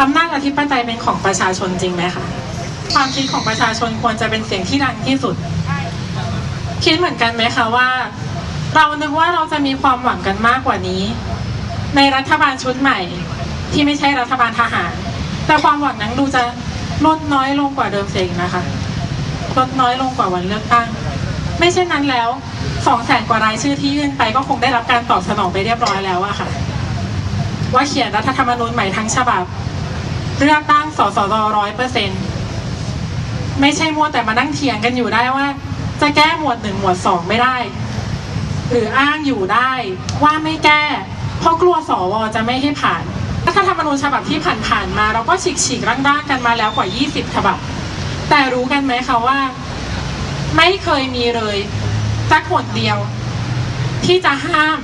อำนาจอธิปไตยเป็นของประชาชนจริงไหมคะความคิดของประชาชนควรจะเป็นเสียงที่ดังที่สุด คิดเหมือนกันไหมคะว่า เรานึกว่าเราจะมีความหวังกันมากกว่านี้ ในรัฐบาลชุดใหม่ ที่ไม่ใช่รัฐบาลทหาร แต่ความหวังนั้นดูจะลดน้อยลงกว่าเดิมเสียอีกนะคะลดน้อยลงกว่าวันเลือกตั้ง ไม่เช่นนั้นแล้วสองแสนกว่ารายชื่อที่ยื่นไปก็คงได้รับการตอบสนองไปเรียบร้อยแล้วอะค่ะ ว่าเขียนรัฐธรรมนูญใหม่ทั้งฉบับ เลือกตั้งสสรร้อยเปอร์เซ็นไม่ใช่มัวแต่มานั่งเถียงกันอยู่ได้ว่า จะแก้หมวดหนึ่งหมวดสองไม่ได้ หรืออ้างอยู่ได้ว่าไม่แก้ เพราะกลัวสวจะไม่ให้ผ่านรัฐธรรมนูญฉบับที่ผ่านๆมา เราก็ฉีกฉีกร่างๆกันมาแล้วกว่า 20 ฉบับ แต่รู้กันไหมคะว่า ไม่เคยมีเลยสักหมวดเดียว ที่จะห้าม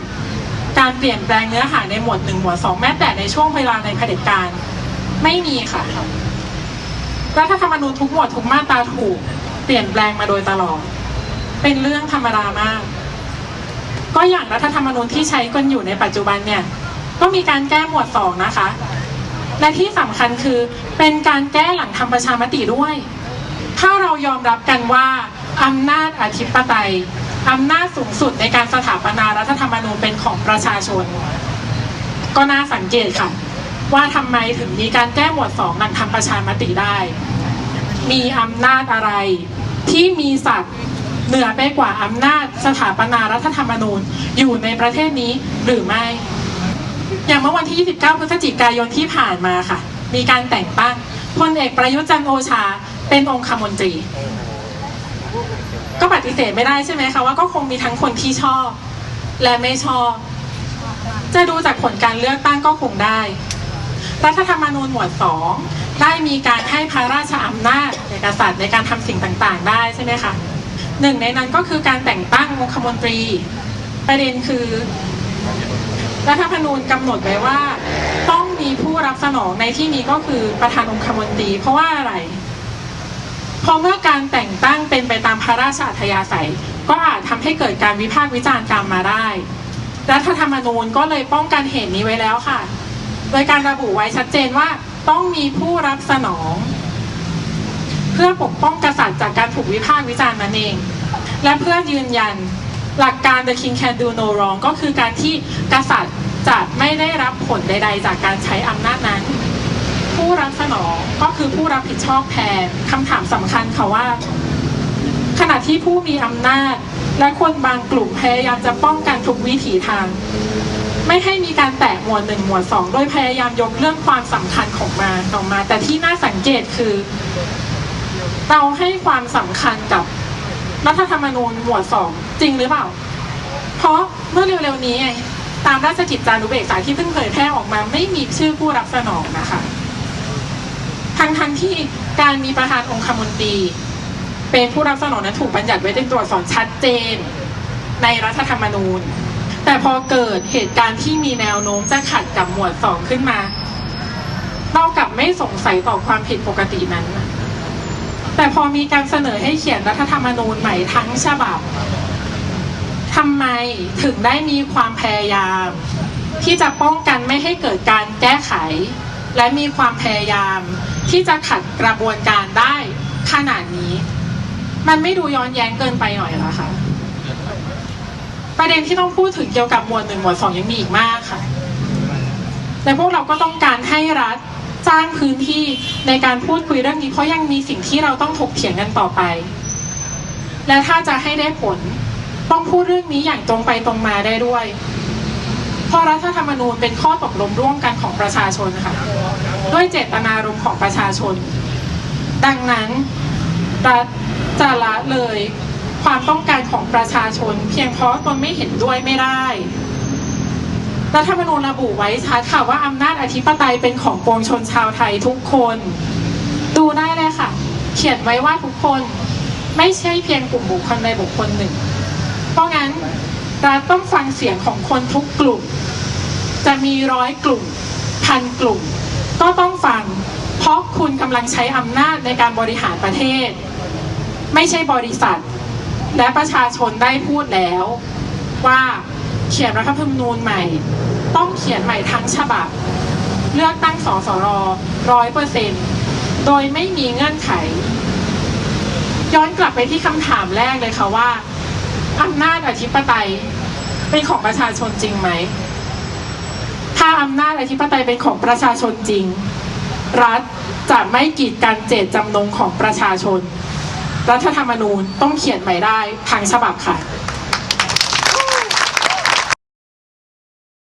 การเปลี่ยนแปลงเนื้อหาในหมวดหนึ่งหมวดสองแม้แต่ในช่วงเวลาในเผด็จการ ไม่มีค่ะรัฐธรรมนูญทุกหมวดทุกมาตราถูก เปลี่ยนแปลงมาโดยตลอด เป็นเรื่องธรรมดามาก ก็อย่างรัฐธรรมนูญที่ใช้กันอยู่ในปัจจุบันเนี่ย ก็มีการแก้หมวดสองนะคะ และที่สำคัญคือเป็นการแก้หลังทำประชามติด้วย ถ้าเรายอมรับกันว่าอำนาจอธิปไตยอำนาจสูงสุดในการสถาปนารัฐธรรมนูญเป็นของประชาชน ก็น่าสังเกตค่ะ ว่าทำไมถึงมีการแก้หมวดสองหลังทำประชามติได้ มีอำนาจอะไรที่มีศักดิ์เหนือไปกว่าอำนาจสถาปนารัฐธรรมนูญอยู่ในประเทศนี้หรือไม่ อย่างเมื่อวันที่ 29 พฤศจิกายนที่ผ่านมาค่ะ มีการแต่งตั้งพลเอกประยุทธ์จันทร์โอชาเป็นองคมนตรี ก็ปฏิเสธไม่ได้ใช่ไหมคะว่าก็คงมีทั้งคนที่ชอบ และไม่ชอบ จะดูจากผลการเลือกตั้งก็คงได้ รัฐธรรมนูญหมวดสองได้มีการให้พระราชอำนาจแก่กษัตริย์ในการทำสิ่งต่างๆ ได้ใช่ไหมคะหนึ่งในนั้นก็คือการแต่งตั้งองคมนตรี ประเด็นคือรัฐธรรมนูญกำหนดไว้ว่า ต้องมีผู้รับสนองในที่นี้ก็คือประธานองคมนตรี เพราะว่าอะไรเพราะเมื่อการแต่งตั้งเป็นไปตามพระราชอัธยาศัย ก็อาจทำให้เกิดการวิพากษ์วิจารณ์กรรมมาได้ รัฐธรรมนูญก็เลยป้องกันเหตุนี้ไว้แล้วค่ะ โดยการระบุไว้ชัดเจนว่าต้องมีผู้รับสนอง เพื่อปกป้องกษัตริย์จากการถูกวิพากษ์วิจารณ์นั่นเอง และเพื่อยืนยันหลักการ the king can do no wrong ก็คือการที่กษัตริย์จะไม่ได้รับผลใด ๆ จากการใช้อำนาจนั้น ผู้รับสนองก็คือผู้รับผิดชอบแทนคำถามสำคัญค่ะว่า ขณะที่ผู้มีอำนาจ และคนบางกลุ่มพยายามจะป้องกันทุกวิถีทาง ไม่ให้มีการแตะหมวดหนึ่งหมวดสองโดยพยายามยกเรื่องความสำคัญของมาออกมา แต่ที่น่าสังเกตคือ เราให้ความสำคัญกับรัฐธรรมนูญหมวดสองจริงหรือเปล่า เพราะเมื่อเร็วๆนี้ตามราชกิจจานุเบกษาที่เพิ่งเผยแพร่ออกมา ไม่มีชื่อผู้รับสนองนะคะทั้งทั้งๆที่การมีประธานองคมนตรี เป็นผู้รับสนองนั้นถูกบัญญัติไว้ในตัวสอักษรชัดเจน ในรัฐธรรมนูญ แต่พอเกิดเหตุการณ์ที่มีแนวโน้มจะขัดกับหมวดสองขึ้นมาเรากลับไม่สงสัยต่อความผิดปกตินั้น แต่พอมีการเสนอให้เขียนรัฐธรรมนูญใหม่ทั้งฉบับทำไมถึงได้มีความพยายาม ที่จะป้องกันไม่ให้เกิดการแก้ไข และมีความพยายาม ที่จะขัดกระบวนการได้ขนาดนี้ มันไม่ดูย้อนแย้งเกินไปหน่อยหรอคะ ประเด็นที่ต้องพูดถึงเกี่ยวกับหมวดหนึ่งหมวดสองยังมีอีกมากค่ะแต่พวกเราก็ต้องการให้รัฐจ้างพื้นที่ในการพูดคุยเรื่องนี้เพราะยังมีสิ่งที่เราต้องถกเถียงกันต่อไป และถ้าจะให้ได้ผล ต้องพูดเรื่องนี้อย่างตรงไปตรงมาได้ด้วย เพราะรัฐธรรมนูญเป็นข้อตกลงร่วมกันของประชาชนค่ะ ด้วยเจตนารมณ์ของประชาชน ดังนั้นรัฐจะละเลย ความต้องการของประชาชน เพียงเพราะตนไม่เห็นด้วยไม่ได้รัฐธรรมนูญระบุไว้ชัดค่ะว่าอำนาจอธิปไตยเป็นของปวงชนชาวไทยทุกคน ดูได้เลยค่ะ เขียนไว้ว่าทุกคนไม่ใช่เพียงกลุ่มบุคคลใดบุคคลหนึ่ง เพราะงั้นรัฐต้องฟังเสียงของคนทุกกลุ่ม จะมีร้อยกลุ่ม พันกลุ่ม ก็ต้องฟัง เพราะคุณกำลังใช้อำนาจในการบริหารประเทศ ไม่ใช่บริษัท และประชาชนได้พูดแล้วว่าเขียนรัฐธรรมนูญใหม่ ต้องเขียนใหม่ทั้งฉบับ เลือกตั้งสสรร้อยเปอร์เซ็นโดยไม่มีเงื่อนไข ย้อนกลับไปที่คำถามแรกเลยค่ะว่าอำนาจอธิปไตยเป็นของประชาชนจริงไหม ถ้าอำนาจอธิปไตยเป็นของประชาชนจริง รัฐจะไม่กีดกันเจตจำนงของประชาชน รัฐธรรมนูญต้องเขียนใหม่ได้ทั้งฉบับค่ะ